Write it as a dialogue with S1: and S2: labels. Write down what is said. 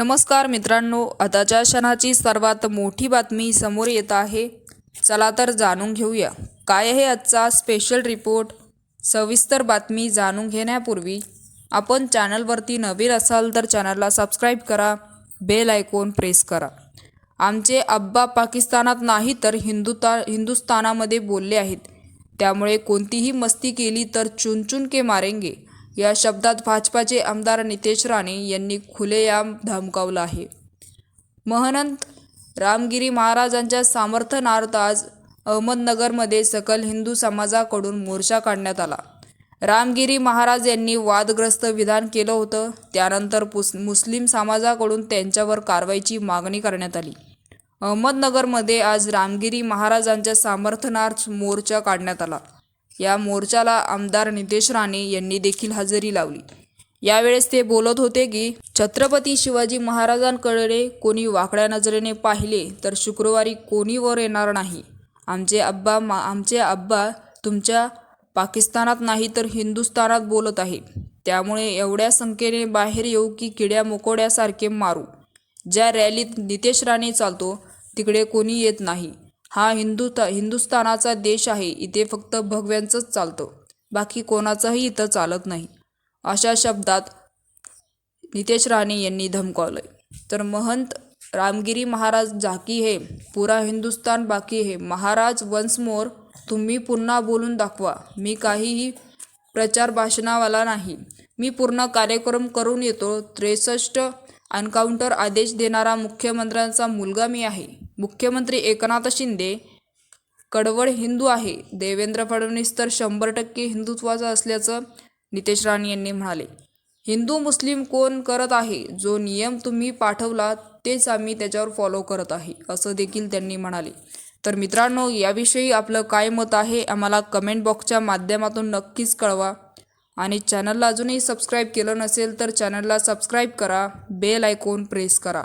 S1: नमस्कार मित्रांनो आताच्या क्षणाची सर्वात मोठी बातमी समोर येत आहे. चला तर जाणून घेऊया. काय आहे आजचा स्पेशल रिपोर्ट सविस्तर बातमी जाणून घेण्यापूर्वी आपण चॅनलवरती नवीन असाल तर चॅनलला सबस्क्राईब करा बेल आयकॉन प्रेस करा. आमचे अब्बा पाकिस्तानात नाही तर हिंदुता हिंदुस्थानामध्ये बोलले आहेत. त्यामुळे कोणतीही मस्ती केली तर चुनचुन के मारेंगे. या शब्दात भाजपाचे आमदार नितेश राणे यांनी खुलेआम धमकावलं आहे. महनंत रामगिरी महाराजांच्या समर्थनार्थ आज अहमदनगरमध्ये सकल हिंदू समाजाकडून मोर्चा काढण्यात आला. रामगिरी महाराज यांनी वादग्रस्त विधान केलं होतं. त्यानंतर पुस मुस्लिम समाजाकडून त्यांच्यावर कारवाईची मागणी करण्यात आली. अहमदनगरमध्ये आज रामगिरी महाराजांच्या समर्थनार्थ मोर्चा काढण्यात आला. या मोर्चाला आमदार नितेश राणे यांनी देखील हजेरी लावली. यावेळेस ते बोलत होते की छत्रपती शिवाजी महाराजांकडे कोणी वाकड्या नजरेने पाहिले तर शुक्रवारी कोणी वर येणार नाही. आमचे अब्बा मा आमचे अब्बा तुमच्या पाकिस्तानात नाही तर हिंदुस्थानात बोलत आहे त्यामुळे एवढ्या संख्येने बाहेर येऊ की किड्या मोकोड्यासारखे मारू. ज्या रॅलीत नितेश राणे चालतो तिकडे कोणी येत नाही. हा हिंदू हिंदुस्थानाचा देश आहे. इथे फक्त भगव्यांचंच चालतं. बाकी कोणाचंही इथं चालत नाही. अशा शब्दात नितेश राणे यांनी धमकावलंय. तर महंत रामगिरी महाराज झाकी है पुरा हिंदुस्तान बाकी हे महाराज वन्स मोर तुम्ही पुन्हा बोलून दाखवा. मी काहीही प्रचार भाषणावाला नाही. मी पूर्ण कार्यक्रम करून येतो. त्रेसष्ट अनकाउंटर आदेश देणारा मुख्यमंत्र्यांचा मुलगा मी आहे. मुख्यमंत्री एकनाथ शिंदे कडवड हिंदू आहे. देवेंद्र फडणवीस तर शंभर टक्के हिंदुत्वाचा असल्याचं नितेश राणे यांनी म्हणाले. हिंदू मुस्लिम कोण करत आहे? जो नियम तुम्ही पाठवला तेच आम्ही त्याच्यावर फॉलो करत आहे असं देखील त्यांनी म्हणाले. तर मित्रांनो याविषयी आपलं काय मत आहे आम्हाला कमेंट बॉक्सच्या माध्यमातून नक्कीच कळवा. आणि चॅनलला अजूनही सबस्क्राईब केलं नसेल तर चॅनलला सबस्क्राईब करा बेल आयकॉन प्रेस करा.